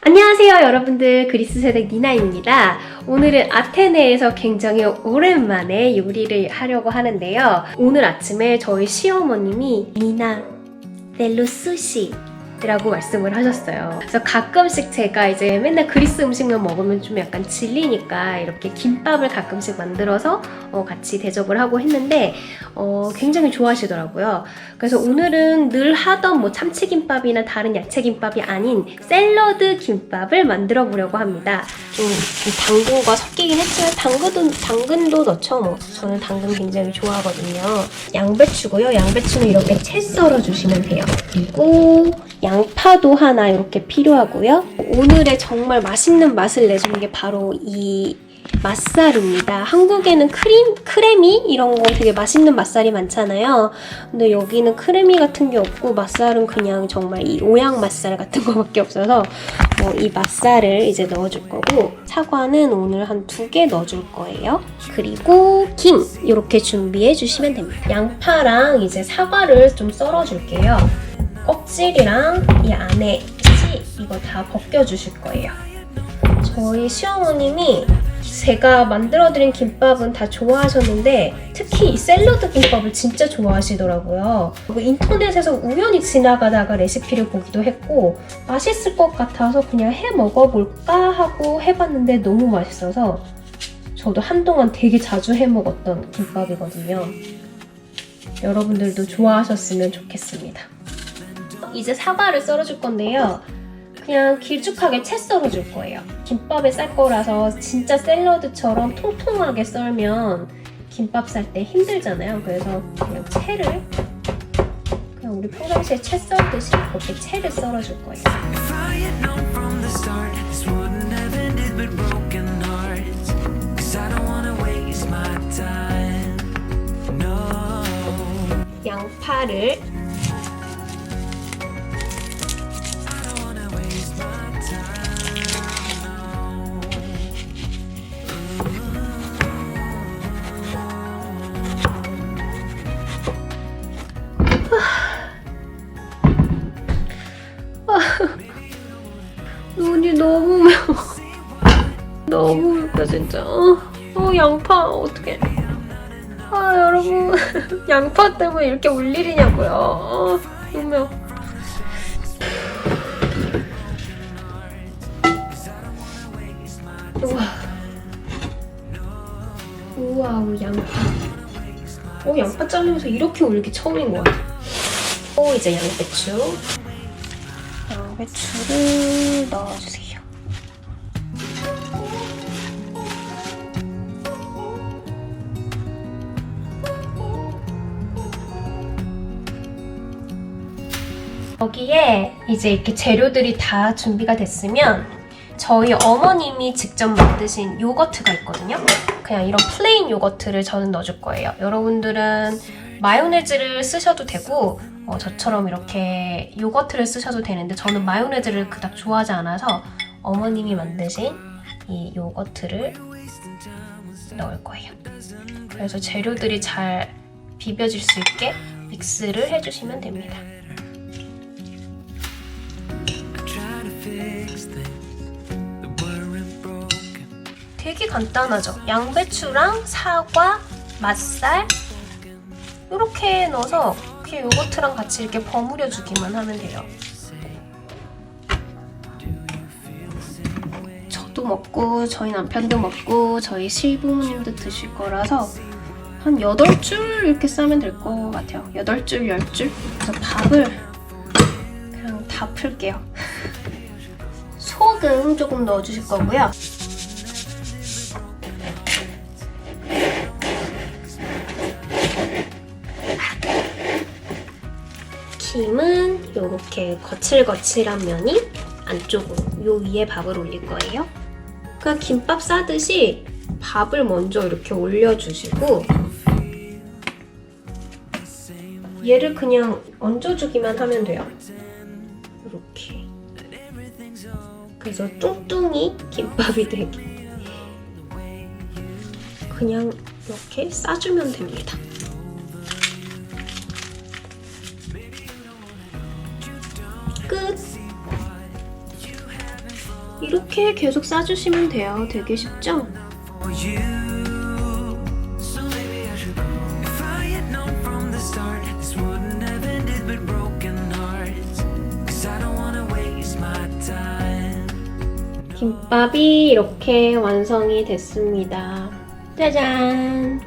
안녕하세요 여러분들. 그리스 세대 니나입니다. 오늘은 아테네에서 굉장히 오랜만에 요리를 하려고 하는데요. 오늘 아침에 저희 시어머님이 니나 넬로 수시 라고 말씀을 하셨어요. 그래서 가끔씩 제가 이제 맨날 그리스 음식만 먹으면 좀 약간 질리니까 이렇게 김밥을 가끔씩 만들어서 어, 같이 대접을 하고 했는데 어, 굉장히 좋아하시더라고요. 그래서 오늘은 늘 하던 뭐 참치김밥이나 다른 야채김밥이 아닌 샐러드 김밥을 만들어 보려고 합니다. 좀 당근과 섞이긴 했지만 당근도, 당근도 넣죠. 뭐. 저는 당근 굉장히 좋아하거든요. 양배추고요. 양배추는 이렇게 채 썰어 주시면 돼요. 그리고 양파도 하나 이렇게 필요하고요. 오늘의 정말 맛있는 맛을 내주는 게 바로 이 맛살입니다. 한국에는 크림, 크래미 이런 거 되게 맛있는 맛살이 많잖아요. 근데 여기는 크래미 같은 게 없고 맛살은 그냥 정말 이 오양 맛살 같은 거밖에 없어서 뭐 이 맛살을 이제 넣어줄 거고 사과는 오늘 한 두 개 넣어줄 거예요. 그리고 김 이렇게 준비해 주시면 됩니다. 양파랑 이제 사과를 좀 썰어줄게요. 껍질이랑 이 안에 씨 이거 다 벗겨주실 거예요. 저희 시어머님이 제가 만들어드린 김밥은 다 좋아하셨는데 특히 이 샐러드 김밥을 진짜 좋아하시더라고요. 인터넷에서 우연히 지나가다가 레시피를 보기도 했고 맛있을 것 같아서 그냥 해 먹어볼까 하고 해봤는데 너무 맛있어서 저도 한동안 되게 자주 해 먹었던 김밥이거든요. 여러분들도 좋아하셨으면 좋겠습니다. 이제 사과를 썰어줄 건데요. 그냥 길쭉하게 채 썰어줄 거예요. 김밥에 쌀 거라서 진짜 샐러드처럼 통통하게 썰면 김밥 쌀 때 힘들잖아요. 그래서 그냥 채를 그냥 우리 평상시에 채 썰듯이 그렇게 채를 썰어줄 거예요. Had 맵다 진짜. 어, 어, 양파 어떡해. 아 여러분 양파 때문에 이렇게 울 일이냐고요. 어, 너무. 우와. 우와 양파. 어 양파 자르면서 이렇게 울기 처음인 것 같아. 어 이제 양배추. 양배추를 넣어주세요. 여기에 이제 이렇게 재료들이 다 준비가 됐으면 저희 어머님이 직접 만드신 요거트가 있거든요. 그냥 이런 플레인 요거트를 저는 넣어줄 거예요. 여러분들은 마요네즈를 쓰셔도 되고 어, 저처럼 이렇게 요거트를 쓰셔도 되는데 저는 마요네즈를 그닥 좋아하지 않아서 어머님이 만드신 이 요거트를 넣을 거예요. 그래서 재료들이 잘 비벼질 수 있게 믹스를 해주시면 됩니다. 되게 간단하죠. 양배추랑 사과, 맛살 이렇게 넣어서 이렇게 요거트랑 같이 이렇게 버무려 주기만 하면 돼요. 저도 먹고 저희 남편도 먹고 저희 실부모님도 드실 거라서 한 8줄 이렇게 싸면 될 것 같아요. 8줄, 10줄. 그래서 밥을 그냥 다 풀게요. 소금 조금 넣어주실 거고요. 김은 이렇게 거칠거칠한 면이 안쪽으로 요 위에 밥을 올릴 거예요. 그냥 김밥 싸듯이 밥을 먼저 이렇게 올려주시고 얘를 그냥 얹어주기만 하면 돼요. 이렇게. 그래서 뚱뚱이 김밥이 되게 그냥 이렇게 싸주면 됩니다. 이렇게 계속 싸주시면 돼요. 되게 쉽죠? 김밥이 이렇게 완성이 됐습니다. 짜잔!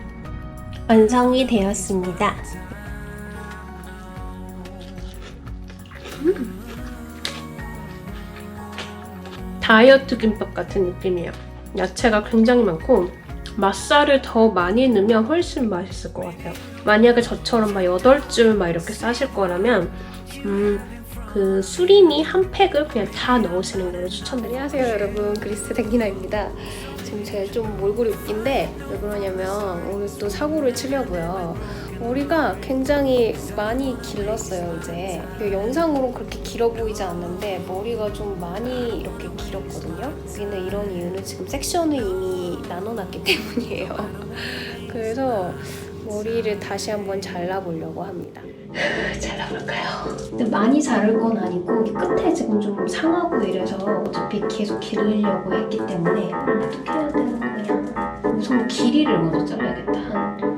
완성이 되었습니다. 다이어트 김밥 같은 느낌이에요. 야채가 굉장히 많고 맛살을 더 많이 넣으면 훨씬 맛있을 것 같아요. 만약에 저처럼 막 8줄 막 이렇게 싸실 거라면 음, 그 수리미 한 팩을 그냥 다 넣으시는 걸 추천드려요. 안녕하세요 여러분 그리스 댕기나입니다. 지금 제가 좀 몰골이 웃긴데 왜 그러냐면 오늘 또 사고를 치려고요. 머리가 굉장히 많이 길렀어요 이제 그 영상으로 그렇게 길어 보이지 않는데 머리가 좀 많이 이렇게 길었거든요. 근데 이런 이유는 지금 섹션을 이미 나눠놨기 때문이에요. 그래서 머리를 다시 한번 잘라보려고 합니다. 잘라볼까요? 근데 많이 자를 건 아니고 이 끝에 지금 좀 상하고 이래서 어차피 계속 기르려고 했기 때문에 어떻게 해야 되는 거야? 우선 길이를 먼저 잘라야겠다. 한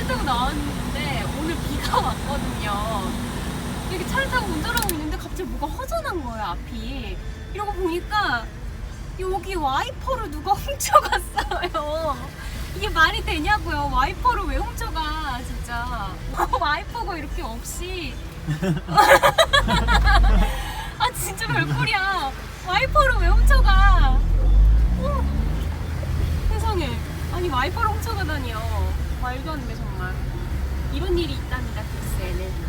차를 타고 나왔는데 오늘 비가 왔거든요. 이렇게 차를 타고 운전하고 있는데 갑자기 뭐가 허전한 거예요 앞이. 이러고 보니까 여기 와이퍼를 누가 훔쳐갔어요. 이게 말이 되냐고요? 와이퍼를 왜 훔쳐가 진짜? 와이퍼가 이렇게 없이 아 진짜 별꼴이야 와이퍼를 왜 훔쳐가 어, 세상에 아니 와이퍼를 훔쳐가다니요 말도 안 돼 정말 이런 일이 있답니다 글쎄는